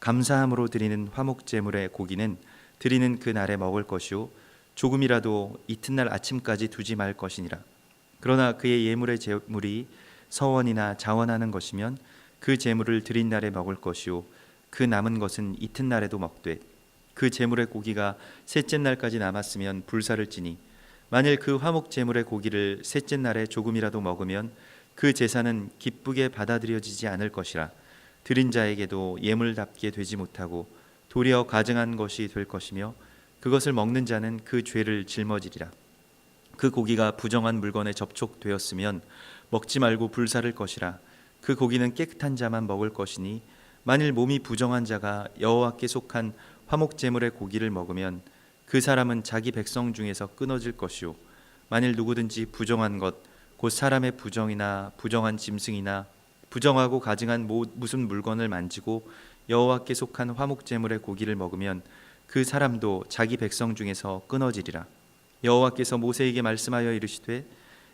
감사함으로 드리는 화목제물의 고기는 드리는 그 날에 먹을 것이요 조금이라도 이튿날 아침까지 두지 말 것이니라. 그러나 그의 예물의 제물이 서원이나 자원하는 것이면 그 제물을 드린 날에 먹을 것이요 그 남은 것은 이튿날에도 먹되 그 제물의 고기가 셋째 날까지 남았으면 불사를 찌니 만일 그 화목 제물의 고기를 셋째 날에 조금이라도 먹으면 그 제사는 기쁘게 받아들여지지 않을 것이라 드린 자에게도 예물답게 되지 못하고 도리어 가증한 것이 될 것이며 그것을 먹는 자는 그 죄를 짊어지리라. 그 고기가 부정한 물건에 접촉되었으면 먹지 말고 불사를 것이라. 그 고기는 깨끗한 자만 먹을 것이니 만일 몸이 부정한 자가 여호와께 속한 화목 제물의 고기를 먹으면 그 사람은 자기 백성 중에서 끊어질 것이요. 만일 누구든지 부정한 것 곧 사람의 부정이나 부정한 짐승이나 부정하고 가증한 모- 무슨 물건을 만지고 여호와께 속한 화목 제물의 고기를 먹으면 그 사람도 자기 백성 중에서 끊어지리라. 여호와께서 모세에게 말씀하여 이르시되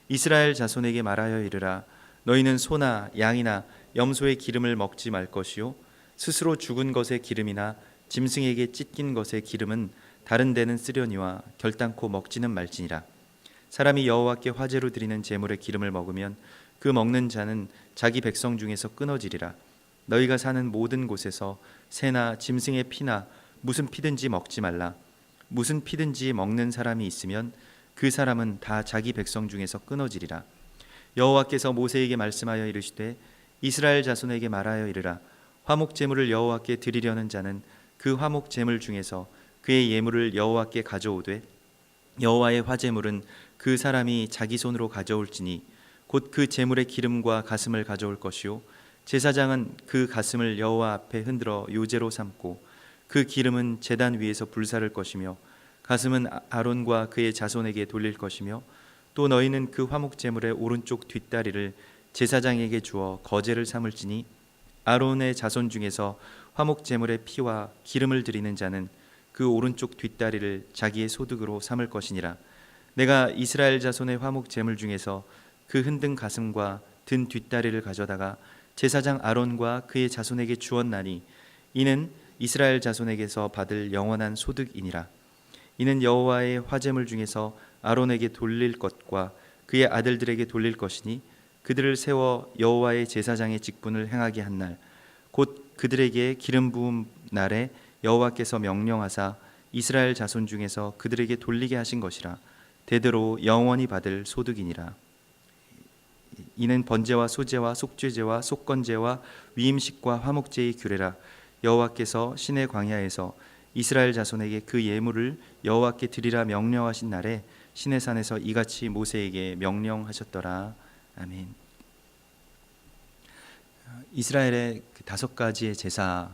이스라엘 자손에게 말하여 이르라. 너희는 소나 양이나 염소의 기름을 먹지 말 것이요 스스로 죽은 것의 기름이나 짐승에게 찢긴 것의 기름은 다른 데는 쓰려니와 결단코 먹지는 말지니라. 사람이 여호와께 화제로 드리는 제물의 기름을 먹으면 그 먹는 자는 자기 백성 중에서 끊어지리라. 너희가 사는 모든 곳에서 새나 짐승의 피나 무슨 피든지 먹지 말라. 무슨 피든지 먹는 사람이 있으면 그 사람은 다 자기 백성 중에서 끊어지리라. 여호와께서 모세에게 말씀하여 이르시되 이스라엘 자손에게 말하여 이르라. 화목 제물을 여호와께 드리려는 자는 그 화목 제물 중에서 그의 예물을 여호와께 가져오되 여호와의 화제물은 그 사람이 자기 손으로 가져올지니 곧 그 제물의 기름과 가슴을 가져올 것이요. 제사장은 그 가슴을 여호와 앞에 흔들어 요제로 삼고 그 기름은 제단 위에서 불사를 것이며 가슴은 아- 아론과 그의 자손에게 돌릴 것이며 또 너희는 그 화목 제물의 오른쪽 뒷다리를 제사장에게 주어 거제를 삼을지니 아론의 자손 중에서 화목 제물의 피와 기름을 드리는 자는 그 오른쪽 뒷다리를 자기의 소득으로 삼을 것이니라. 내가 이스라엘 자손의 화목 제물 중에서 그 흔든 가슴과 든 뒷다리를 가져다가 제사장 아론과 그의 자손에게 주었나니 이는 이스라엘 자손에게서 받을 영원한 소득이니라. 이는 여호와의 화제물 중에서 아론에게 돌릴 것과 그의 아들들에게 돌릴 것이니 그들을 세워 여호와의 제사장의 직분을 행하게 한 날 곧 그들에게 기름 부음 날에 여호와께서 명령하사 이스라엘 자손 중에서 그들에게 돌리게 하신 것이라. 대대로 영원히 받을 소득이니라 이는 번제와 소제와 속죄제와 속건제와 위임식과 화목제의 규례라 여호와께서 신의 광야에서 이스라엘 자손에게 그 예물을 여호와께 드리라 명령하신 날에 신의 산에서 이같이 모세에게 명령하셨더라 아멘. 이스라엘의 그 다섯 가지의 제사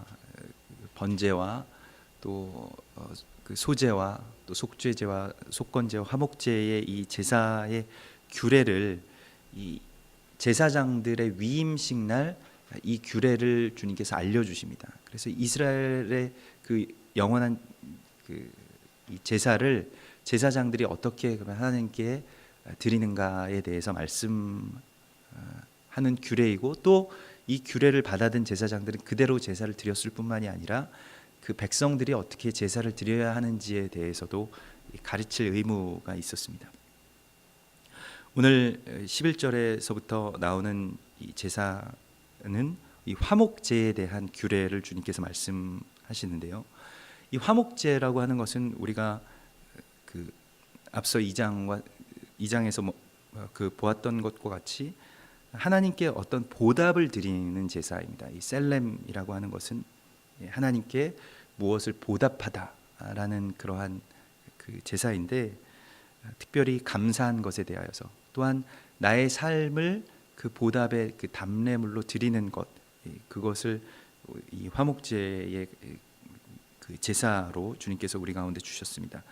번제와 또 어, 그 소제와 또 속죄제와 속건제와 화목제의 이 제사의 규례를 이 제사장들의 위임식 날 이 규례를 주님께서 알려주십니다. 그래서 이스라엘의 그 영원한 그이 제사를 제사장들이 어떻게 그러면 하나님께 드리는가에 대해서 말씀하는 규례이고 또 이 규례를 받아든 제사장들은 그대로 제사를 드렸을 뿐만이 아니라 그 백성들이 어떻게 제사를 드려야 하는지에 대해서도 가르칠 의무가 있었습니다. 오늘 11절에서부터 나오는 이 제사는 이 화목제에 대한 규례를 주님께서 말씀하시는데요. 이 화목제라고 하는 것은 우리가 그 앞서 2장과 2장에서 뭐, 그 보았던 것과 같이 하나님께 어떤 보답을 드리는 제사입니다. 이 셀렘이라고 하는 것은 예, 하나님께 무엇을 보답하다라는 그러한 그 제사인데 특별히 감사한 것에 대하여서 또한 나의 삶을 그 보답의 그 담례물로 드리는 것 예, 그것을 이 화목제의 그 제사로 주님께서 우리 가운데 주셨습니다.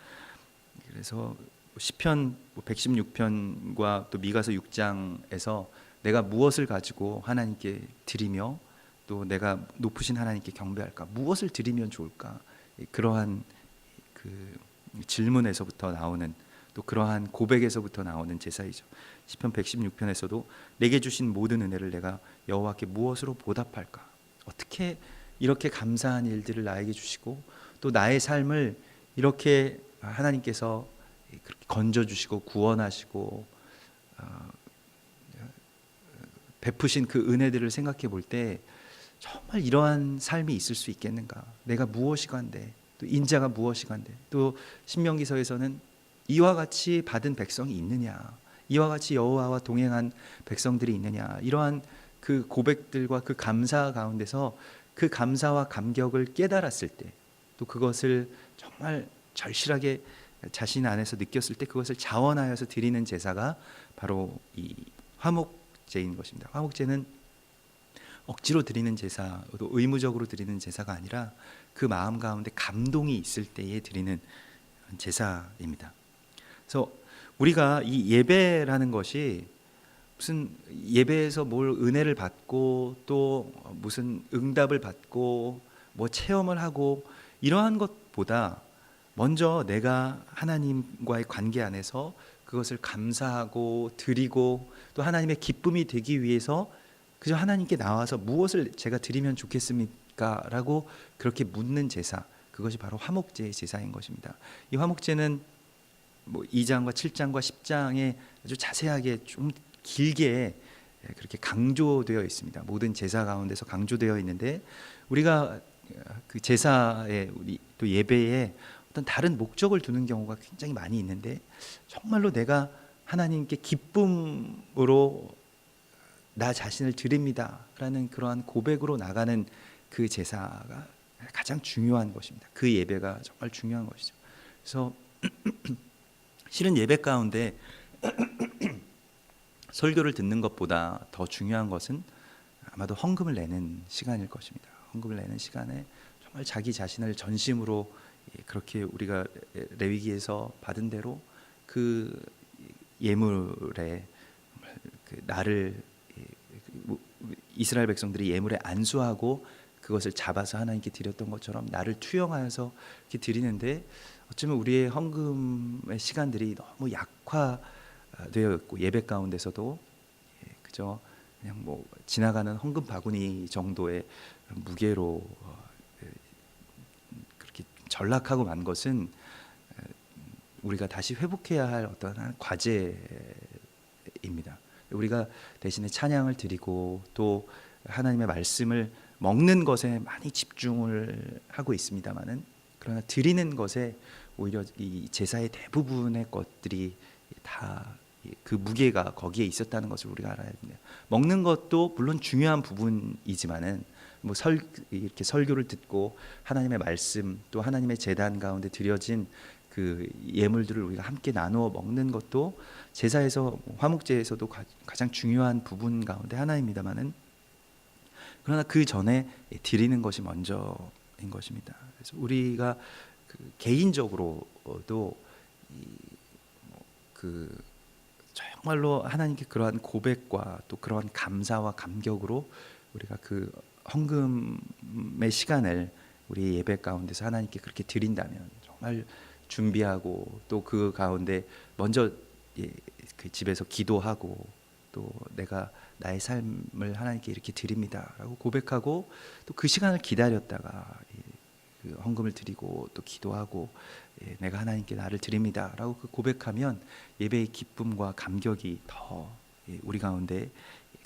그래서 시편 116편과 또 미가서 6장에서 내가 무엇을 가지고 하나님께 드리며 또 내가 높으신 하나님께 경배할까 무엇을 드리면 좋을까 그러한 그 질문에서부터 나오는 또 그러한 고백에서부터 나오는 제사이죠. 시편 116편에서도 내게 주신 모든 은혜를 내가 여호와께 무엇으로 보답할까? 어떻게 이렇게 감사한 일들을 나에게 주시고 또 나의 삶을 이렇게 하나님께서 그렇게 건져 주시고 구원하시고 어, 베푸신 그 은혜들을 생각해 볼 때 정말 이러한 삶이 있을 수 있겠는가? 내가 무엇이간데 또 인자가 무엇이간데 또 신명기서에서는 이와 같이 받은 백성이 있느냐? 이와 같이 여호와와 동행한 백성들이 있느냐? 이러한 그 고백들과 그 감사 가운데서 그 감사와 감격을 깨달았을 때 또 그것을 정말 절실하게 자신 안에서 느꼈을 때 그것을 자원하여서 드리는 제사가 바로 이 화목제인 것입니다. 화목제는 억지로 드리는 제사, 또 의무적으로 드리는 제사가 아니라 그 마음 가운데 감동이 있을 때에 드리는 제사입니다. 그래서 우리가 이 예배라는 것이 무슨 예배에서 뭘 은혜를 받고 또 무슨 응답을 받고 뭐 체험을 하고 이러한 것보다 먼저 내가 하나님과의 관계 안에서 그것을 감사하고 드리고 또 하나님의 기쁨이 되기 위해서 그저 하나님께 나와서 무엇을 제가 드리면 좋겠습니까 라고 그렇게 묻는 제사 그것이 바로 화목제의 제사인 것입니다. 이 화목제는 뭐 2장과 7장과 10장에 아주 자세하게 좀 길게 그렇게 강조되어 있습니다. 모든 제사 가운데서 강조되어 있는데 우리가 그 제사에 우리 또 예배에 어떤 다른 목적을 두는 경우가 굉장히 많이 있는데 정말로 내가 하나님께 기쁨으로 나 자신을 드립니다라는 그러한 고백으로 나가는 그 제사가 가장 중요한 것입니다. 그 예배가 정말 중요한 것이죠. 그래서 실은 예배 가운데 설교를 듣는 것보다 더 중요한 것은 아마도 헌금을 내는 시간일 것입니다. 헌금을 내는 시간에 정말 자기 자신을 전심으로 예, 그렇게 우리가 레위기에서 받은 대로 그 예물에 그 나를 예, 그 이스라엘 백성들이 예물에 안수하고 그것을 잡아서 하나님께 드렸던 것처럼 나를 투영하여서 이렇게 드리는데 어쩌면 우리의 헌금의 시간들이 너무 약화되어 있고 예배 가운데서도 예, 그저 그냥 뭐 지나가는 헌금 바구니 정도의 무게로 어, 그렇게 전락하고 만 것은 우리가 다시 회복해야 할 어떤 한 과제입니다. 우리가 대신에 찬양을 드리고 또 하나님의 말씀을 먹는 것에 많이 집중을 하고 있습니다만은 그러나 드리는 것에 오히려 이 제사의 대부분의 것들이 다 그 무게가 거기에 있었다는 것을 우리가 알아야 됩니다. 먹는 것도 물론 중요한 부분이지만은 뭐 설 이렇게 설교를 듣고 하나님의 말씀 또 하나님의 재단 가운데 드려진 그 예물들을 우리가 함께 나누어 먹는 것도 제사에서 화목제에서도 가 장 중요한 부분 가운데 하나입니다만은 그러나 그 전에 드리는 것이 먼저 인 것입니다. 그래서 우리가 그 개인적으로도 그 정말로 하나님께 그러한 고백과 또 그러한 감사와 감격으로 우리가 그 헌금의 시간을 우리 예배 가운데서 하나님께 그렇게 드린다면 정말 준비하고 또 그 가운데 먼저 예, 그 집에서 기도하고 또 내가 나의 삶을 하나님께 이렇게 드립니다라고 고백하고 또 그 시간을 기다렸다가 예, 그 헌금을 드리고 또 기도하고 예, 내가 하나님께 나를 드립니다라고 그 고백하면 예배의 기쁨과 감격이 더 예, 우리 가운데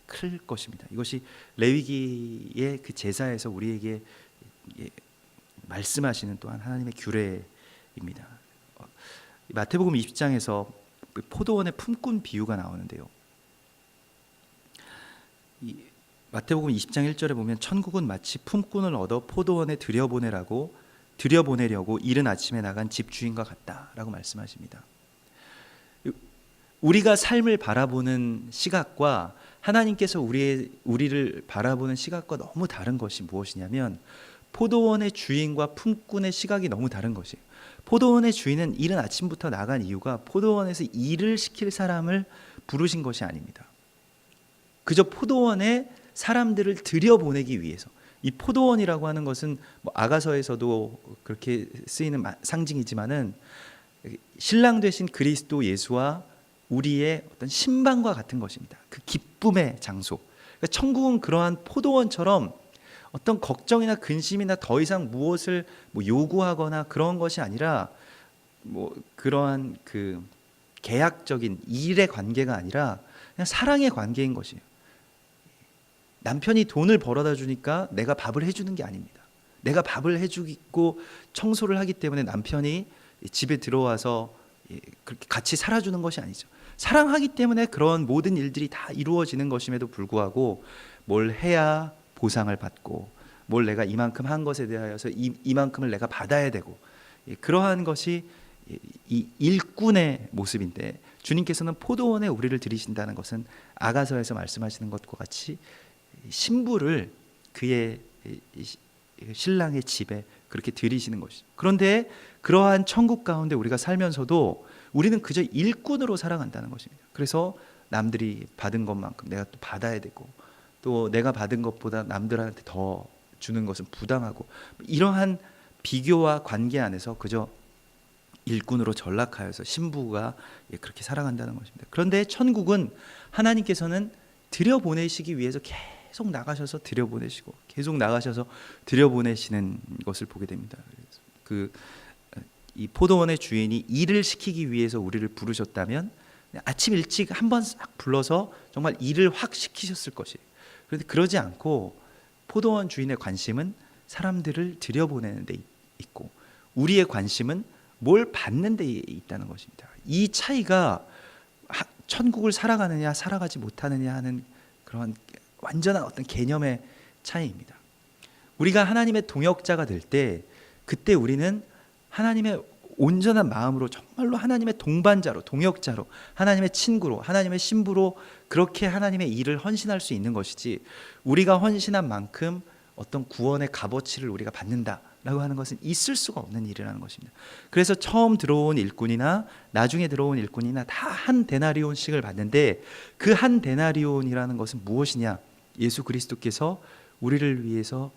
클 것입니다. 이것이 레위기의 그 제사에서 우리에게 예, 말씀하시는 또한 하나님의 규례입니다. 어, 마태복음 20장에서 포도원의 품꾼 비유가 나오는데요. 이 마태복음 20장 1절에 보면 천국은 마치 품꾼을 얻어 포도원에 들여보내라고 들여보내려고 이른 아침에 나간 집주인과 같다라고 말씀하십니다. 우리가 삶을 바라보는 시각과 하나님께서 우리의 우리를 바라보는 시각과 너무 다른 것이 무엇이냐면 포도원의 주인과 품꾼의 시각이 너무 다른 것이에요. 포도원의 주인은 이른 아침부터 나간 이유가 포도원에서 일을 시킬 사람을 부르신 것이 아닙니다. 그저 포도원에 사람들을 들여보내기 위해서 이 포도원이라고 하는 것은 뭐 아가서에서도 그렇게 쓰이는 마- 상징이지만은 신랑 되신 그리스도 예수와 우리의 어떤 신방과 같은 것입니다. 그 기쁨의 장소. 그러니까 천국은 그러한 포도원처럼 어떤 걱정이나 근심이나 더 이상 무엇을 뭐 요구하거나 그런 것이 아니라 뭐 그러한 그 계약적인 일의 관계가 아니라 그냥 사랑의 관계인 것이에요. 남편이 돈을 벌어다 주니까 내가 밥을 해주는 게 아닙니다. 내가 밥을 해주고 청소를 하기 때문에 남편이 집에 들어와서 예, 그렇게 같이 살아주는 것이 아니죠. 사랑하기 때문에 그런 모든 일들이 다 이루어지는 것임에도 불구하고 뭘 해야 보상을 받고 뭘 내가 이만큼 한 것에 대하여서 이, 이만큼을 내가 받아야 되고 예, 그러한 것이 이- 이 일꾼의 모습인데 주님께서는 포도원에 우리를 들이신다는 것은 아가서에서 말씀하시는 것과 같이 신부를 그의 신랑의 집에 그렇게 들이시는 것이죠. 그런데 그러한 천국 가운데 우리가 살면서도 우리는 그저 일꾼으로 살아간다는 것입니다. 그래서 남들이 받은 것만큼 내가 또 받아야 되고 또 내가 받은 것보다 남들한테 더 주는 것은 부당하고 이러한 비교와 관계 안에서 그저 일꾼으로 전락하여서 신부가 예, 그렇게 살아간다는 것입니다. 그런데 천국은 하나님께서는 들여보내시기 위해서 계속 나가셔서 들여보내시고 계속 나가셔서 들여보내시는 것을 보게 됩니다. 그 이 포도원의 주인이 일을 시키기 위해서 우리를 부르셨다면 아침 일찍 한 번 싹 불러서 정말 일을 확 시키셨을 것이에요. 그런데 그러지 않고 포도원 주인의 관심은 사람들을 들여보내는 데 있고 우리의 관심은 뭘 받는 데 있다는 것입니다. 이 차이가 하- 천국을 살아가느냐 살아가지 못하느냐 하는 그런 완전한 어떤 개념의 차이입니다. 우리가 하나님의 동역자가 될 때 그때 우리는 하나님의 온전한 마음으로 정말로 하나님의 동반자로 동역자로 하나님의 친구로 하나님의 신부로 그렇게 하나님의 일을 헌신할 수 있는 것이지 우리가 헌신한 만큼 어떤 구원의 값어치를 우리가 받는다라고 하는 것은 있을 수가 없는 일이라는 것입니다. 그래서 처음 들어온 일꾼이나 나중에 들어온 일꾼이나 다 한 데나리온씩을 받는데 그 한 데나리온이라는 것은 무엇이냐? 예수 그리스도께서 우리를 위해서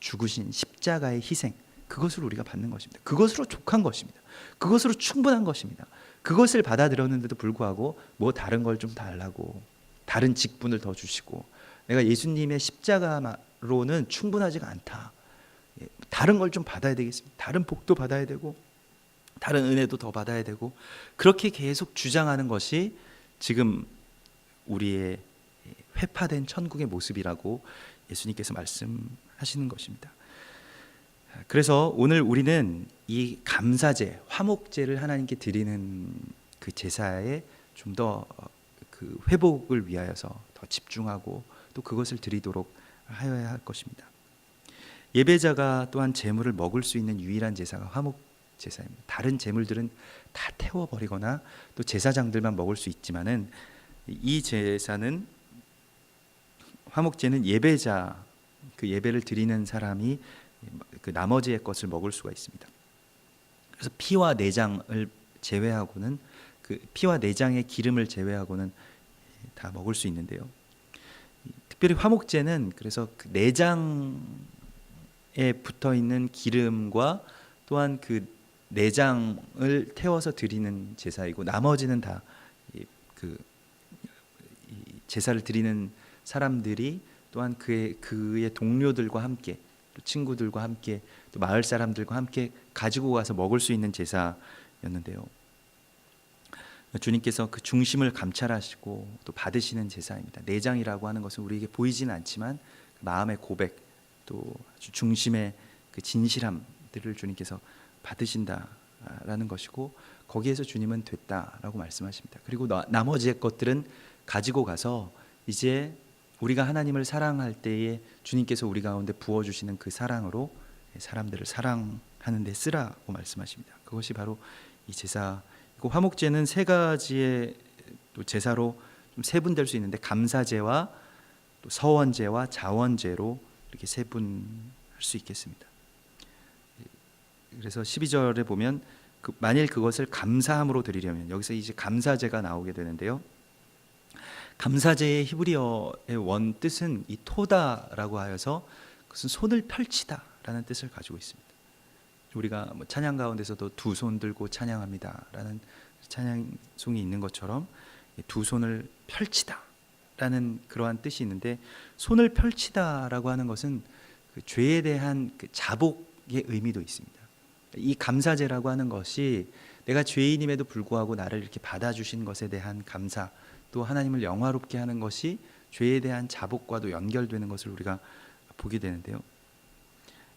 죽으신 십자가의 희생 그것을 우리가 받는 것입니다. 그것으로 족한 것입니다. 그것으로 충분한 것입니다. 그것을 받아들였는데도 불구하고 뭐 다른 걸 좀 달라고 다른 직분을 더 주시고 내가 예수님의 십자가로는 충분하지가 않다. 예, 다른 걸 좀 받아야 되겠습니다. 다른 복도 받아야 되고 다른 은혜도 더 받아야 되고 그렇게 계속 주장하는 것이 지금 우리의 회파된 천국의 모습이라고 예수님께서 말씀하시는 것입니다. 그래서 오늘 우리는 이 감사제, 화목제를 하나님께 드리는 그 제사에 좀 더 그 회복을 위하여서 더 집중하고 또 그것을 드리도록 하여야 할 것입니다. 예배자가 또한 제물을 먹을 수 있는 유일한 제사가 화목 제사입니다. 다른 제물들은 다 태워 버리거나 또 제사장들만 먹을 수 있지만은 이 제사는 화목제는 예배자 그 예배를 드리는 사람이 그 나머지의 것을 먹을 수가 있습니다. 그래서 피와 내장을 제외하고는 그 피와 내장의 기름을 제외하고는 다 먹을 수 있는데요. 특별히 화목제는 그래서 그 내장에 붙어 있는 기름과 또한 그 내장을 태워서 드리는 제사이고 나머지는 다 그 제사를 드리는 사람들이 또한 그의 그의 동료들과 함께 또 친구들과 함께 또 마을 사람들과 함께 가지고 가서 먹을 수 있는 제사였는데요. 주님께서 그 중심을 감찰하시고 또 받으시는 제사입니다. 내장이라고 하는 것은 우리에게 보이지는 않지만 그 마음의 고백 또 중심의 그 진실함들을 주님께서 받으신다라는 것이고 거기에서 주님은 됐다라고 말씀하십니다. 그리고 나, 나머지의 것들은 가지고 가서 이제 우리가 하나님을 사랑할 때에 주님께서 우리 가운데 부어 주시는 그 사랑으로 사람들을 사랑하는 데 쓰라고 말씀하십니다. 그것이 바로 이 제사 그 화목제는 세 가지의 또 제사로 좀 세분될 수 있는데 감사제와 또 서원제와 자원제로 이렇게 세분할 수 있겠습니다. 그래서 12절에 보면 그 만일 그것을 감사함으로 드리려면 여기서 이제 감사제가 나오게 되는데요. 감사제의 히브리어의 원 뜻은 이 토다라고 하여서 그것은 손을 펼치다라는 뜻을 가지고 있습니다. 우리가 뭐 찬양 가운데서도 두 손 들고 찬양합니다라는 찬양송이 있는 것처럼 두 손을 펼치다라는 그러한 뜻이 있는데 손을 펼치다라고 하는 것은 그 죄에 대한 그 자복의 의미도 있습니다. 이 감사제라고 하는 것이 내가 죄인임에도 불구하고 나를 이렇게 받아주신 것에 대한 감사 또 하나님을 영화롭게 하는 것이 죄에 대한 자복과도 연결되는 것을 우리가 보게 되는데요.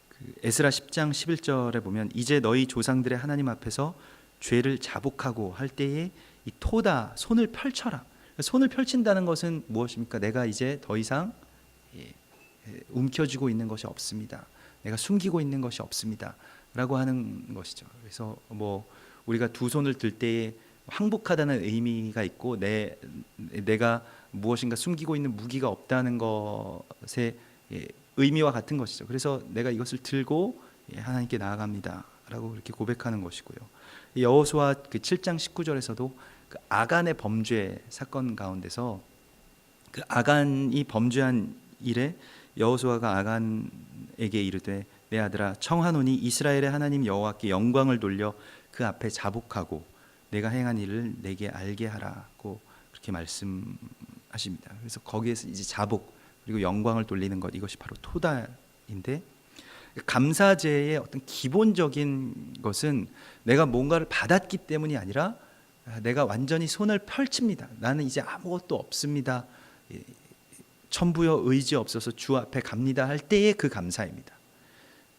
그 에스라 10장 11절에 보면 이제 너희 조상들의 하나님 앞에서 죄를 자복하고 할 때에 이 토다 손을 펼쳐라. 손을 펼친다는 것은 무엇입니까? 내가 이제 더 이상 예, 예, 움켜쥐고 있는 것이 없습니다. 내가 숨기고 있는 것이 없습니다. 라고 하는 것이죠. 그래서 뭐 우리가 두 손을 들 때에 항복하다는 의미가 있고 내 내가 무엇인가 숨기고 있는 무기가 없다는 것의 예, 의미와 같은 것이죠. 그래서 내가 이것을 들고 예, 하나님께 나아갑니다라고 그렇게 고백하는 것이고요. 여호수아 그 7장 19절에서도 그 아간의 범죄 사건 가운데서 그 아간이 범죄한 일에 여호수아가 아간에게 이르되 내 아들아 청하노니 이스라엘의 하나님 여호와께 영광을 돌려 그 앞에 자복하고 내가 행한 일을 내게 알게 하라고 그렇게 말씀하십니다. 그래서 거기에서 이제 자복 그리고 영광을 돌리는 것 이것이 바로 토다인데 감사제의 어떤 기본적인 것은 내가 뭔가를 받았기 때문이 아니라 내가 완전히 손을 펼칩니다. 나는 이제 아무것도 없습니다. 예, 천부여 의지 없어서 주 앞에 갑니다 할 때의 그 감사입니다.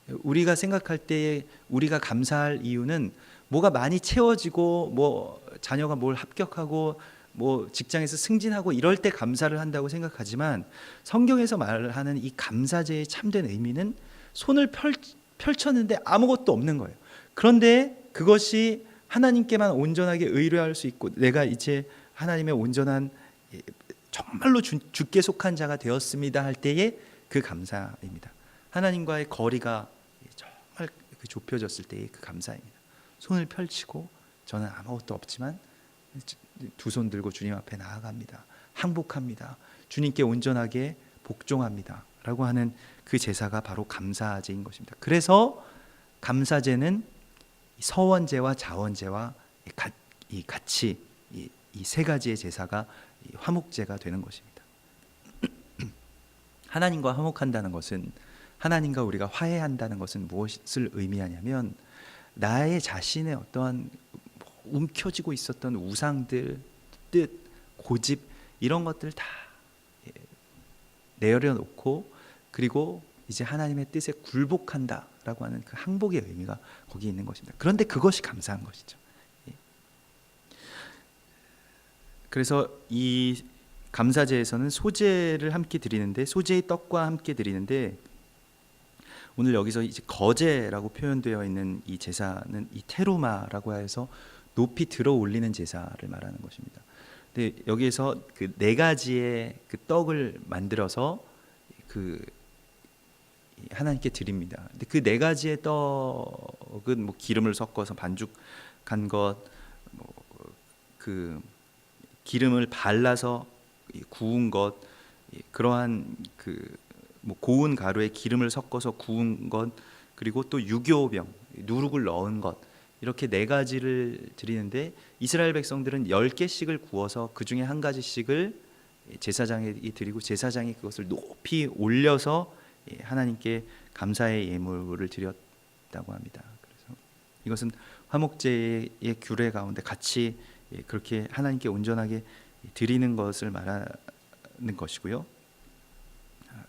우리가 생각할 때에 우리가 감사할 이유는 뭐가 많이 채워지고 뭐 자녀가 뭘 합격하고 뭐 직장에서 승진하고 이럴 때 감사를 한다고 생각하지만 성경에서 말하는 이 감사제의 참된 의미는 손을 펼, 펼쳤는데 아무것도 없는 거예요. 그런데 그것이 하나님께만 온전하게 의뢰할 수 있고 내가 이제 하나님의 온전한 예, 정말로 주, 주께 속한 자가 되었습니다 할 때의 그 감사입니다. 하나님과의 거리가 그 좁혀졌을 때의 그 감사입니다. 손을 펼치고 저는 아무것도 없지만 두 손 들고 주님 앞에 나아갑니다. 항복합니다. 주님께 온전하게 복종합니다. 라고 하는 그 제사가 바로 감사제인 것입니다. 그래서 감사제는 서원제와 자원제와 같이 이 세 가지의 제사가 화목제가 되는 것입니다. 하나님과 화목한다는 것은 하나님과 우리가 화해한다는 것은 무엇을 의미하냐면 나의 자신의 어떠한 움켜쥐고 있었던 우상들, 뜻, 고집 이런 것들 다 예, 내려 놓고 그리고 이제 하나님의 뜻에 굴복한다라고 하는 그 항복의 의미가 거기 있는 것입니다. 그런데 그것이 감사한 것이죠. 예. 그래서 이 감사제에서는 소제를 함께 드리는데 소제의 떡과 함께 드리는데 오늘 여기서 이제 거제라고 표현되어 있는 이 제사는 이 테루마라고 해서 높이 들어 올리는 제사를 말하는 것입니다. 근데 여기에서 그 네 가지의 그 떡을 만들어서 그 하나님께 드립니다. 근데 그 네 가지의 떡은 뭐 기름을 섞어서 반죽한 것, 뭐 그 기름을 발라서 구운 것, 그러한 그 뭐 고운 가루에 기름을 섞어서 구운 것, 그리고 또 유교병 누룩을 넣은 것 이렇게 네 가지를 드리는데 이스라엘 백성들은 열 개씩을 구워서 그 중에 한 가지씩을 제사장에 드리고 제사장이 그것을 높이 올려서 예, 하나님께 감사의 예물을 드렸다고 합니다. 그래서 이것은 화목제의 규례 가운데 같이 예, 그렇게 하나님께 온전하게 드리는 것을 말하는 것이고요. 아,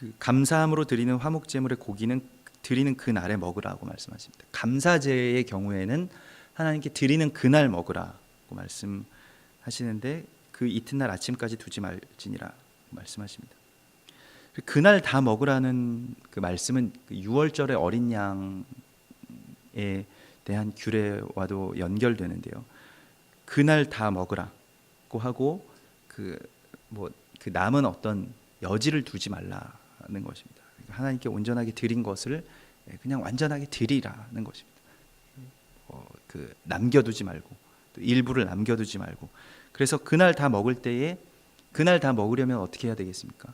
그 감사함으로 드리는 화목 제물의 고기는 드리는 그 날에 먹으라고 말씀하십니다. 감사제의 경우에는 하나님께 드리는 그날 먹으라고 말씀하시는데 그 이튿날 아침까지 두지 말지니라 말씀하십니다. 그날 다 먹으라는 그 말씀은 그 유월절의 어린 양에 대한 규례와도 연결되는데요. 그날 다 먹으라고 하고 그 뭐그 뭐, 그 남은 어떤 여지를 두지 말라 는 것입니다. 그러니까 하나님께 온전하게 드린 것을 그냥 완전하게 드리라는 것입니다. 어, 그 남겨두지 말고 또 일부를 남겨두지 말고 그래서 그날 다 먹을 때에 그날 다 먹으려면 어떻게 해야 되겠습니까?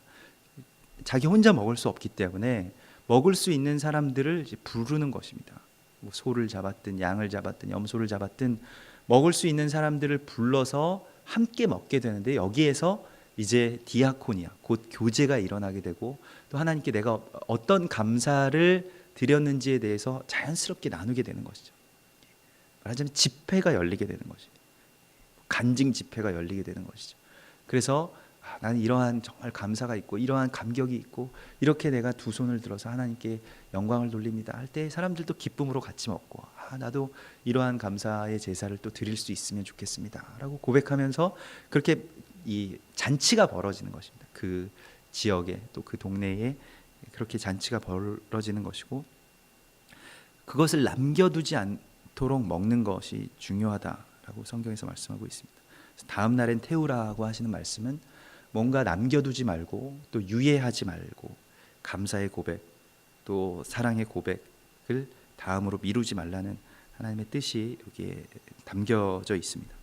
자기 혼자 먹을 수 없기 때문에 먹을 수 있는 사람들을 부르는 것입니다. 뭐 소를 잡았든 양을 잡았든 염소를 잡았든 먹을 수 있는 사람들을 불러서 함께 먹게 되는데 여기에서 이제 디아코니아 곧 교제가 일어나게 되고 또 하나님께 내가 어떤 감사를 드렸는지에 대해서 자연스럽게 나누게 되는 것이죠. 말하자면 집회가 열리게 되는 것입니다. 간증 집회가 열리게 되는 것이죠. 그래서 아, 나는 이러한 정말 감사가 있고 이러한 감격이 있고 이렇게 내가 두 손을 들어서 하나님께 영광을 돌립니다 할 때 사람들도 기쁨으로 같이 먹고 아 나도 이러한 감사의 제사를 또 드릴 수 있으면 좋겠습니다라고 고백하면서 그렇게 이 잔치가 벌어지는 것입니다. 그 지역에 또 그 동네에 그렇게 잔치가 벌어지는 것이고 그것을 남겨두지 않도록 먹는 것이 중요하다라고 성경에서 말씀하고 있습니다. 다음 날엔 태우라고 하시는 말씀은 뭔가 남겨두지 말고 또 유예하지 말고 감사의 고백 또 사랑의 고백을 다음으로 미루지 말라는 하나님의 뜻이 여기에 담겨져 있습니다.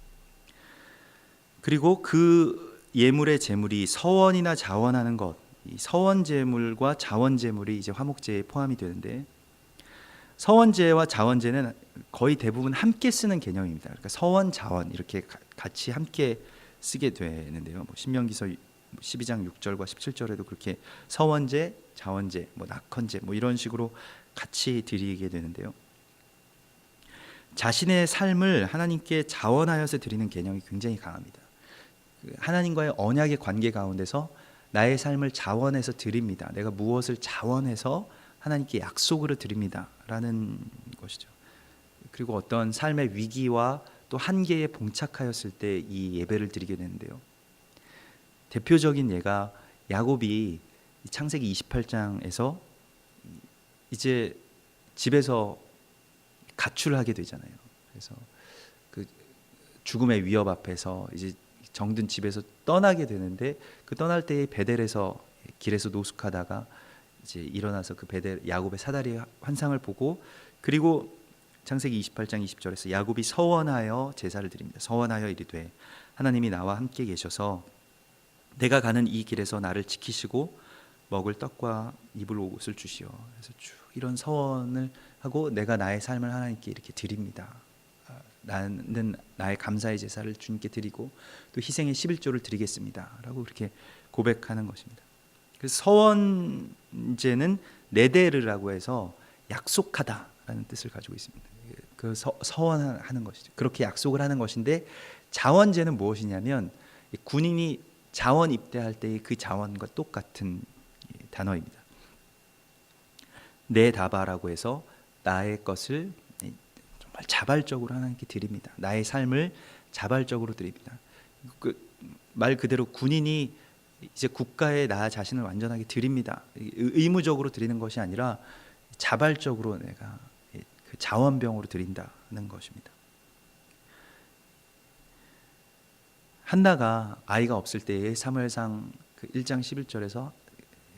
그리고 그 예물의 제물이 서원이나 자원하는 것, 이 서원 제물과 자원 제물이 이제 화목제에 포함이 되는데 서원제와 자원제는 거의 대부분 함께 쓰는 개념입니다. 그러니까 서원, 자원 이렇게 가- 같이 함께 쓰게 되는데요. 뭐 신명기서 12장 6절과 17절에도 그렇게 서원제, 자원제, 뭐 낙헌제 뭐 이런 식으로 같이 드리게 되는데요. 자신의 삶을 하나님께 자원하여서 드리는 개념이 굉장히 강합니다. 그 하나님과의 언약의 관계 가운데서 나의 삶을 자원해서 드립니다. 내가 무엇을 자원해서 하나님께 약속으로 드립니다라는 것이죠. 그리고 어떤 삶의 위기와 또 한계에 봉착하였을 때 이 예배를 드리게 되는데요. 대표적인 예가 야곱이 이 창세기 28장에서 이제 집에서 가출하게 되잖아요. 그래서 그 죽음의 위협 앞에서 이제 정든 집에서 떠나게 되는데 그 떠날 때에 베델에서 길에서 노숙하다가 이제 일어나서 그 베델 야곱의 사다리 환상을 보고 그리고 창세기 28장 20절에서 야곱이 서원하여 제사를 드립니다. 서원하여 이르되 하나님이 나와 함께 계셔서 내가 가는 이 길에서 나를 지키시고 먹을 떡과 입을 옷을 주시오. 그래서 쭉 이런 서원을 하고 내가 나의 삶을 하나님께 이렇게 드립니다. 아, 나는 나의 감사의 제사를 주님께 드리고 또 희생의 11조를 드리겠습니다라고 그렇게 고백하는 것입니다. 그래서 서원제는 네데르라고 해서 약속하다라는 뜻을 가지고 있습니다. 그 서, 서원하는 것이죠. 그렇게 약속을 하는 것인데 자원제는 무엇이냐면 이 군인이 자원 입대할 때의 그 자원과 똑같은 이 단어입니다. 내 다바라고 해서 나의 것을 이 정말 자발적으로 하나님께 드립니다. 나의 삶을 자발적으로 드립니다. 그 말 그대로 군인이 이제 국가에 나 자신을 완전하게 드립니다. 의- 의무적으로 드리는 것이 아니라 자발적으로 내가 그 자원병으로 드린다는 것입니다. 한나가 아이가 없을 때에 사무엘상 그 1장 11절에서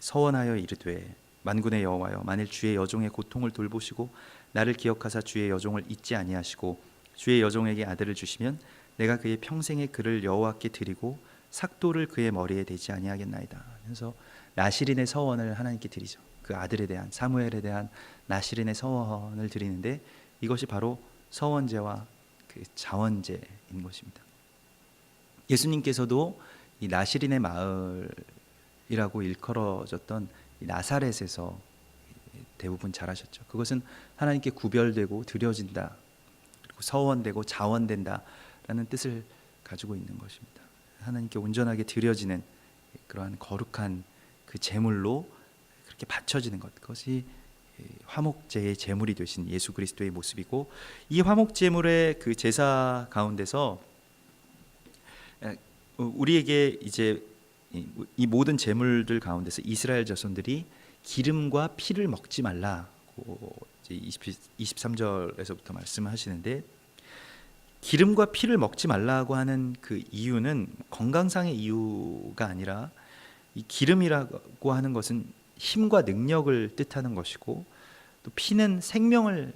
서원하여 이르되 만군의 여호와여 만일 주의 여종의 고통을 돌보시고 나를 기억하사 주의 여종을 잊지 아니하시고 주의 여종에게 아들을 주시면 내가 그의 평생의 그를 여호와께 드리고 삭도를 그의 머리에 대지 아니하겠나이다. 그래서 나시린의 서원을 하나님께 드리죠. 그 아들에 대한 사무엘에 대한 나시린의 서원을 드리는데 이것이 바로 서원제와 그 자원제인 것입니다. 예수님께서도 이 나시린의 마을이라고 일컬어졌던 이 나사렛에서 대부분 잘하셨죠. 그것은 하나님께 구별되고 드려진다. 그리고 서원되고 자원된다라는 뜻을 가지고 있는 것입니다. 하나님께 온전하게 드려지는 그러한 거룩한 그 제물로 그렇게 바쳐지는 것. 그것이 화목제의 제물이 되신 예수 그리스도의 모습이고 이 화목 제물의 그 제사 가운데서 우리에게 이제 이- 이 모든 제물들 가운데서 이스라엘 자손들이 기름과 피를 먹지 말라고 이제 20, 23절에서부터 말씀하시는데 기름과 피를 먹지 말라고 하는 그 이유는 건강상의 이유가 아니라 이 기름이라고 하는 것은 힘과 능력을 뜻하는 것이고 또 피는 생명을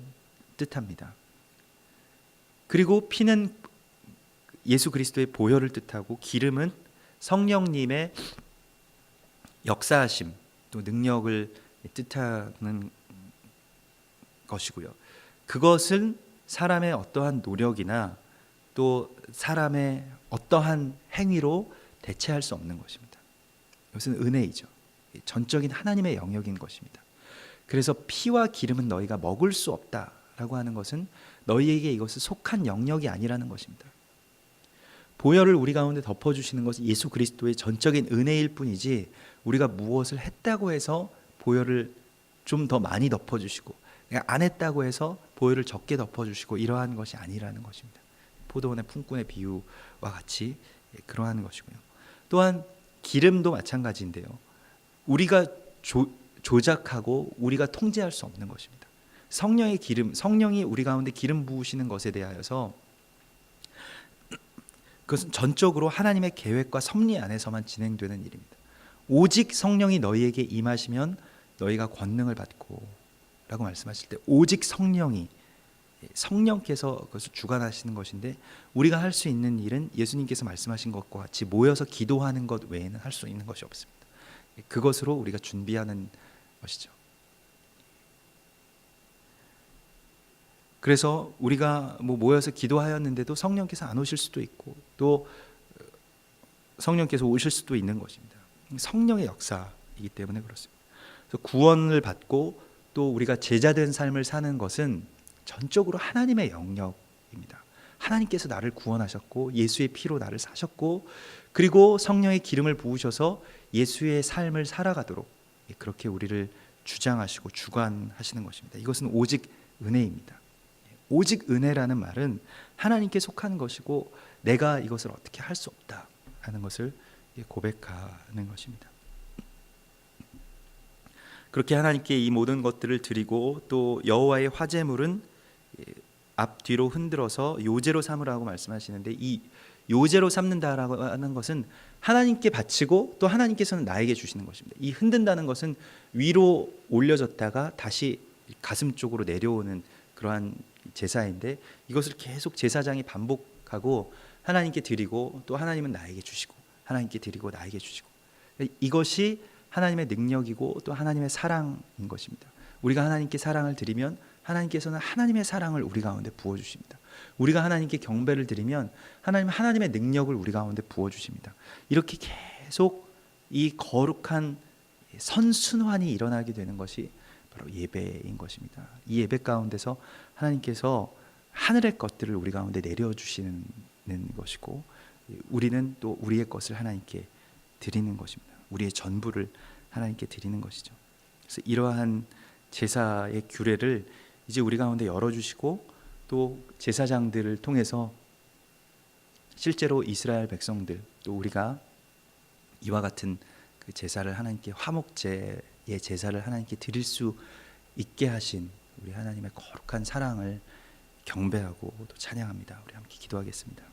뜻합니다. 그리고 피는 예수 그리스도의 보혈을 뜻하고 기름은 성령님의 역사하심 또 능력을 뜻하는 것이고요. 그것은 사람의 어떠한 노력이나 또 사람의 어떠한 행위로 대체할 수 없는 것입니다. 이것은 은혜이죠. 전적인 하나님의 영역인 것입니다. 그래서 피와 기름은 너희가 먹을 수 없다라고 하는 것은 너희에게 이것은 속한 영역이 아니라는 것입니다. 보혈을 우리 가운데 덮어 주시는 것은 예수 그리스도의 전적인 은혜일 뿐이지 우리가 무엇을 했다고 해서 보혈을 좀 더 많이 덮어 주시고 안 했다고 해서 보혈을 적게 덮어 주시고 이러한 것이 아니라는 것입니다. 포도원의 품꾼의 비유와 같이 그러한 것이고요. 또한 기름도 마찬가지인데요. 우리가 조, 조작하고 우리가 통제할 수 없는 것입니다. 성령의 기름, 성령이 우리 가운데 기름 부으시는 것에 대하여서 그것은 전적으로 하나님의 계획과 섭리 안에서만 진행되는 일입니다. 오직 성령이 너희에게 임하시면 너희가 권능을 받고 라고 말씀하실 때 오직 성령이 성령께서 그것을 주관하시는 것인데 우리가 할 수 있는 일은 예수님께서 말씀하신 것과 같이 모여서 기도하는 것 외에는 할 수 있는 것이 없습니다. 그것으로 우리가 준비하는 것이죠. 그래서 우리가 뭐 모여서 기도하였는데도 성령께서 안 오실 수도 있고 또 성령께서 오실 수도 있는 것입니다. 성령의 역사이기 때문에 그렇습니다. 구원을 받고 또 우리가 제자된 삶을 사는 것은 전적으로 하나님의 영역입니다. 하나님께서 나를 구원하셨고 예수의 피로 나를 사셨고 그리고 성령의 기름을 부으셔서 예수의 삶을 살아가도록 그렇게 우리를 주장하시고 주관하시는 것입니다. 이것은 오직 은혜입니다. 오직 은혜라는 말은 하나님께 속한 것이고 내가 이것을 어떻게 할 수 없다 하는 것을 고백하는 것입니다. 그렇게 하나님께 이 모든 것들을 드리고 또 여호와의 화제물은 앞뒤로 흔들어서 요제로 삼으라고 말씀하시는데 이 요제로 삼는다라고 하는 것은 하나님께 바치고 또 하나님께서는 나에게 주시는 것입니다. 이 흔든다는 것은 위로 올려졌다가 다시 가슴 쪽으로 내려오는 그러한 제사인데 이것을 계속 제사장이 반복하고 하나님께 드리고 또 하나님은 나에게 주시고 하나님께 드리고 나에게 주시고 이것이 하나님의 능력이고 또 하나님의 사랑인 것입니다. 우리가 하나님께 사랑을 드리면 하나님께서는 하나님의 사랑을 우리 가운데 부어 주십니다. 우리가 하나님께 경배를 드리면 하나님 하나님의 능력을 우리 가운데 부어 주십니다. 이렇게 계속 이 거룩한 선순환이 일어나게 되는 것이 바로 예배인 것입니다. 이 예배 가운데서 하나님께서 하늘의 것들을 우리 가운데 내려 주시는 것이고 우리는 또 우리의 것을 하나님께 드리는 것입니다. 우리의 전부를 하나님께 드리는 것이죠. 그래서 이러한 제사의 규례를 이제 우리 가운데 열어 주시고 또 제사장들을 통해서 실제로 이스라엘 백성들 또 우리가 이와 같은 그 제사를 하나님께 화목제의 제사를 하나님께 드릴 수 있게 하신 우리 하나님의 거룩한 사랑을 경배하고 또 찬양합니다. 우리 함께 기도하겠습니다.